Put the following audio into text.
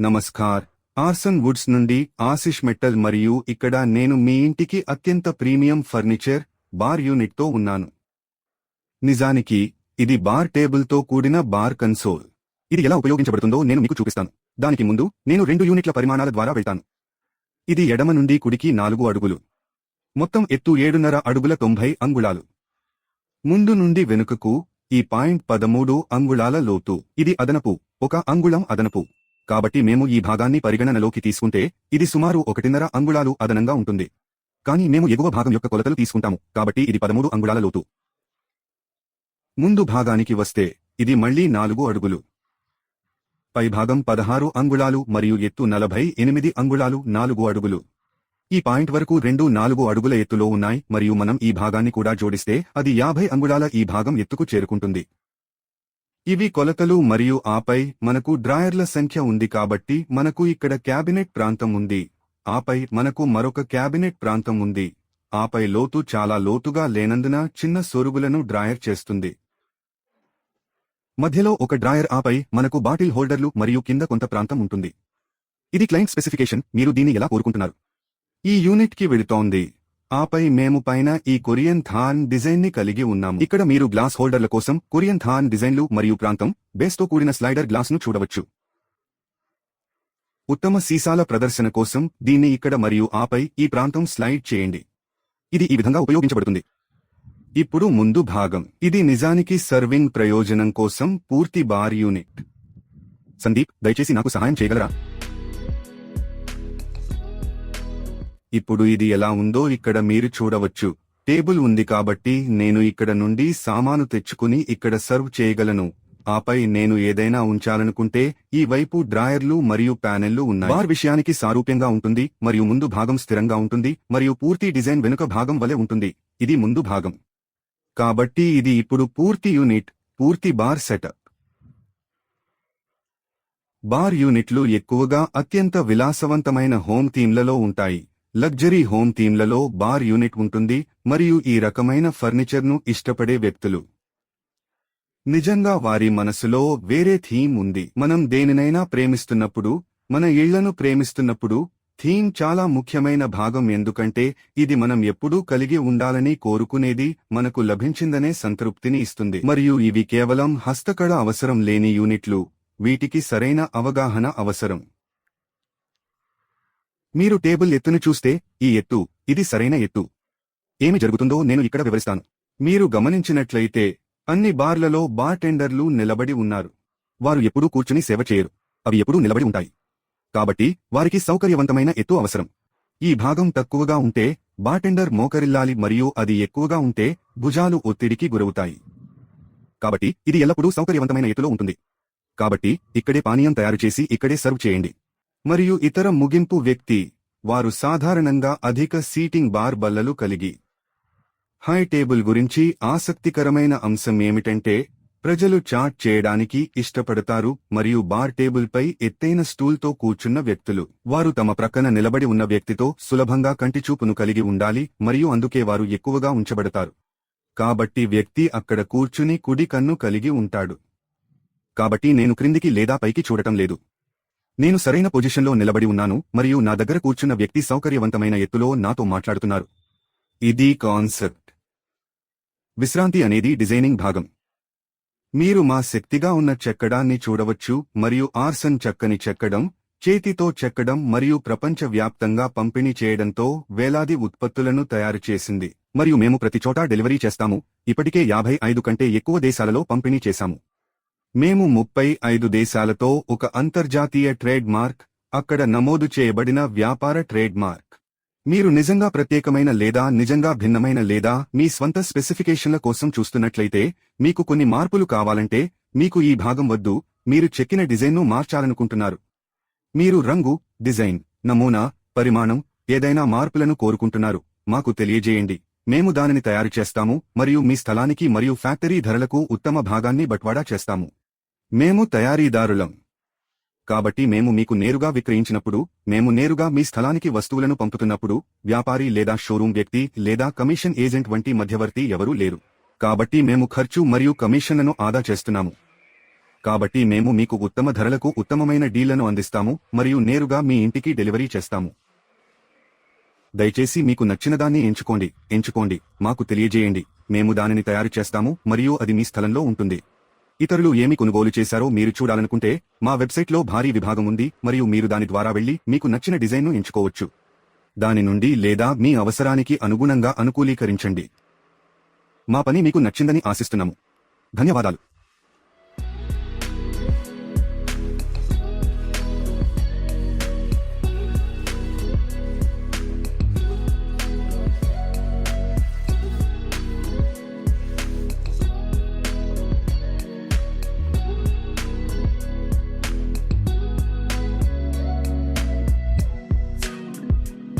Namaskar. Arson Woods నుండి ఆశిష్ మెట్టల్ మరియు ఇక్కడ నేను మీ ఇంటికి అత్యంత ప్రీమియం ఫర్నిచర్ బార్ యూనిట్తో ఉన్నాను. నిజానికి ఇది బార్ టేబుల్తో కూడిన బార్ కన్సోల్. ఇది ఎలా ఉపయోగించబడుతుందో నేను మీకు చూపిస్తాను. దానికి ముందు నేను రెండు యూనిట్ల పరిమాణాల ద్వారా వెళ్తాను. ఇది ఎడమ నుండి కుడికి నాలుగు అడుగులు. మొత్తం ఎత్తు ఏడున్నర అడుగుల తొంభై అంగుళాలు. ముందు నుండి వెనుకకు ఈ పాయింట్ పదమూడు అంగుళాల లోతు. ఇది అదనపు ఒక అంగుళం అదనపు. కాబట్టి మేము ఈ భాగాన్ని పరిగణనలోకి తీసుకుంటే ఇది సుమారు ఒకటిన్నర అంగుళాలు అదనంగా ఉంటుంది. కానీ మేము ఎగువ భాగం యొక్క కొలతలు తీసుకుంటాము కాబట్టి ఇది పదమూడు అంగుళాల లోతు. ముందు భాగానికి వస్తే ఇది మళ్ళీ నాలుగు అడుగులు. పై భాగం పదహారు అంగుళాలు మరియు ఎత్తు నలభై ఎనిమిది అంగుళాలు నాలుగు అడుగులు. ఈ పాయింట్ వరకు రెండు నాలుగు అడుగుల ఎత్తులో ఉన్నాయి మరియు మనం ఈ భాగాన్ని కూడా జోడిస్తే అది యాభై అంగుళాల ఈ భాగం ఎత్తుకు చేరుకుంటుంది. ఇవి కొలతలు మరియు ఆపై మనకు డ్రాయర్ల సంఖ్య ఉంది కాబట్టి మనకు ఇక్కడ క్యాబినెట్ ప్రాంతం ఉంది. ఆపై మనకు మరొక క్యాబినెట్ ప్రాంతం ఉంది. ఆపై లోతు చాలా లోతుగా లేనందున చిన్న సొరుగులను డ్రాయర్ చేస్తుంది. మధ్యలో ఒక డ్రాయర్ ఆపై మనకు బాటిల్ హోల్డర్లు మరియు కింద కొంత ప్రాంతం ఉంటుంది. ఇది క్లయింట్ స్పెసిఫికేషన్ మీరు దీన్ని ఎలా కోరుకుంటున్నారు? ఈ యూనిట్కి వెళుతోంది. ఆపై మేము పైన ఈ కొరియన్ థాన్ డిజైన్ని కలిగి ఉన్నాము. ఇక్కడ మీరు గ్లాస్ హోల్డర్ల కోసం కొరియన్ థాన్ డిజైన్లు మరియు ప్రాంతం బేస్తో కూడిన స్లైడర్ గ్లాస్ను చూడవచ్చు. ఉత్తమ సీసాల ప్రదర్శన కోసం దీన్ని ఇక్కడ మరియు ఆపై ఈ ప్రాంతం స్లైడ్ చేయండి. ఇది ఈ విధంగా ఉపయోగించబడుతుంది. ఇప్పుడు ముందు భాగం. ఇది నిజానికి సర్వింగ్ ప్రయోజనం కోసం పూర్తి బార్ యూనిట్. సందీప్ దయచేసి నాకు సహాయం చేయగలరా? ఇప్పుడు ఇది ఎలా ఉందో ఇక్కడ మీరు చూడవచ్చు. టేబుల్ ఉంది కాబట్టి నేను ఇక్కడ నుండి సామాను తెచ్చుకుని ఇక్కడ సర్వ్ చేయగలను. ఆపై నేను ఏదైనా ఉంచాలనుకుంటే ఈ వైపు డ్రాయర్లు మరియు ప్యానెల్లు ఉన్నాయి. బార్ విషయానికి సారూప్యంగా ఉంటుంది మరియు ముందు భాగం స్థిరంగా ఉంటుంది మరియు పూర్తి డిజైన్ వెనుక భాగం వలె ఉంటుంది. ఇది ముందు భాగం. కాబట్టి ఇది ఇప్పుడు పూర్తి యూనిట్ పూర్తి బార్ సెటప్. బార్ యూనిట్లు ఎక్కువగా అత్యంత విలాసవంతమైన హోమ్ థీమ్లలో ఉంటాయి. లగ్జరీ హోమ్ థీమ్లలో బార్ యూనిట్ ఉంటుంది మరియు ఈ రకమైన ఫర్నిచర్ను ఇష్టపడే వ్యక్తులు. నిజంగా వారి మనసులో వేరే థీమ్ ఉంది. మనం దేనినైనా ప్రేమిస్తున్నప్పుడు మన ఇళ్ళను ప్రేమిస్తున్నప్పుడు థీమ్ చాలా ముఖ్యమైన భాగం ఎందుకంటే ఇది మనం ఎప్పుడూ కలిగి ఉండాలని కోరుకునేది మనకు లభించిందనే సంతృప్తిని ఇస్తుంది. మరియు ఇవి కేవలం హస్తకళ అవసరం లేని యూనిట్లు వీటికి సరైన అవగాహన అవసరం. మీరు టేబుల్ ఎత్తును చూస్తే ఈ ఎత్తు ఇది సరైన ఎత్తు. ఏమి జరుగుతుందో నేను ఇక్కడ వివరిస్తాను. మీరు గమనించినట్లయితే అన్ని బార్లలో బార్టెండర్లు నిలబడి ఉన్నారు. వారు ఎప్పుడూ కూర్చుని సేవ చేయరు. అవి ఎప్పుడూ నిలబడి ఉంటాయి. కాబట్టి వారికి సౌకర్యవంతమైన ఎత్తు అవసరం. ఈ భాగం తక్కువగా ఉంటే బార్టెండర్ మోకరిల్లాలి మరియు అది ఎక్కువగా ఉంటే భుజాలు ఒత్తిడికి గురవుతాయి. కాబట్టి ఇది ఎల్లప్పుడూ సౌకర్యవంతమైన ఎత్తులో ఉంటుంది. కాబట్టి ఇక్కడే పానీయం తయారు చేసి ఇక్కడే సర్వ్ చేయండి. మరియు ఇతర ముగింపు వ్యక్తి వారు సాధారణంగా అధిక సీటింగ్ బార్ బల్లలు కలిగి. హై టేబుల్ గురించి ఆసక్తికరమైన అంశం ఏమిటంటే ప్రజలు చాట్ చేయడానికి ఇష్టపడతారు మరియు బార్ టేబుల్పై ఎత్తైన స్టూల్తో కూర్చున్న వ్యక్తులు. వారు తమ ప్రక్కన నిలబడి ఉన్న వ్యక్తితో సులభంగా కంటిచూపును కలిగి ఉండాలి మరియు అందుకే వారు ఎక్కువగా ఉంచబడతారు. కాబట్టి వ్యక్తి అక్కడ కూర్చుని కుడి కన్ను కలిగి ఉంటాడు. కాబట్టి నేను క్రిందికి లేదా పైకి చూడటం లేదు. నేను సరైన పొజిషన్లో నిలబడి ఉన్నాను మరియు నా దగ్గర కూర్చున్న వ్యక్తి సౌకర్యవంతమైన ఎత్తులో నాతో మాట్లాడుతున్నారు. ఇది కాన్సెప్ట్. విశ్రాంతి అనేది డిజైనింగ్ భాగం. మీరు మా శక్తిగా ఉన్న చెక్కడాన్ని చూడవచ్చు మరియు ఆర్సన్ చెక్కని చెక్కడం చేతితో చెక్కడం మరియు ప్రపంచవ్యాప్తంగా పంపిణీ చేయడంతో వేలాది ఉత్పత్తులను తయారు చేసింది. మరియు మేము ప్రతి చోటా డెలివరీ చేస్తాము. ఇప్పటికే యాభై ఐదు కంటే ఎక్కువ దేశాలలో పంపిణీ చేశాము. మేము ముప్పై ఐదు దేశాలతో ఒక అంతర్జాతీయ ట్రేడ్ మార్క్ అక్కడ నమోదు చేయబడిన వ్యాపార ట్రేడ్ మార్క్ మీరు నిజంగా ప్రత్యేకమైన లేదా నిజంగా భిన్నమైన లేదా మీ స్వంత స్పెసిఫికేషన్ల కోసం చూస్తున్నట్లయితే మీకు కొన్ని మార్పులు కావాలంటే మీకు ఈ భాగం వద్దు మీరు చెక్కిన డిజైన్ను మార్చాలనుకుంటున్నారు. మీరు రంగు డిజైన్ నమూనా పరిమాణం ఏదైనా మార్పులను కోరుకుంటున్నారు మాకు తెలియజేయండి. మేము దానిని తయారు చేస్తాము మరియు మీ స్థలానికి మరియు ఫ్యాక్టరీ ధరలకు ఉత్తమ భాగాన్ని బట్వాడా చేస్తాము. మేము తయారీదారులం. కాబట్టి మేము మీకు నేరుగా విక్రయించినప్పుడు మేము నేరుగా మీ స్థలానికి వస్తువులను పంపుతున్నప్పుడు వ్యాపారి లేదా షోరూం వ్యక్తి లేదా కమిషన్ ఏజెంట్ వంటి మధ్యవర్తి ఎవరూ లేరు. కాబట్టి మేము ఖర్చు మరియు కమిషన్లను ఆదా చేస్తున్నాము. కాబట్టి మేము మీకు ఉత్తమ ధరలకు ఉత్తమమైన డీళ్ళను అందిస్తాము మరియు నేరుగా మీ ఇంటికి డెలివరీ చేస్తాము. దయచేసి మీకు నచ్చినదాన్ని ఎంచుకోండి. ఎంచుకోండి. మాకు తెలియజేయండి. మేము దానిని తయారు చేస్తాము మరియు అది మీ స్థలంలో ఉంటుంది. ఇతరులు ఏమి కొనుగోలు చేశారో మీరు చూడాలనుకుంటే మా వెబ్సైట్లో భారీ విభాగం ఉంది మరియు మీరు దాని ద్వారా వెళ్ళి మీకు నచ్చిన డిజైన్ను ఎంచుకోవచ్చు. దాని నుండి లేదా మీ అవసరానికి అనుగుణంగా అనుకూలీకరించండి. మా పని మీకు నచ్చిందని ఆశిస్తున్నాము. ధన్యవాదాలు.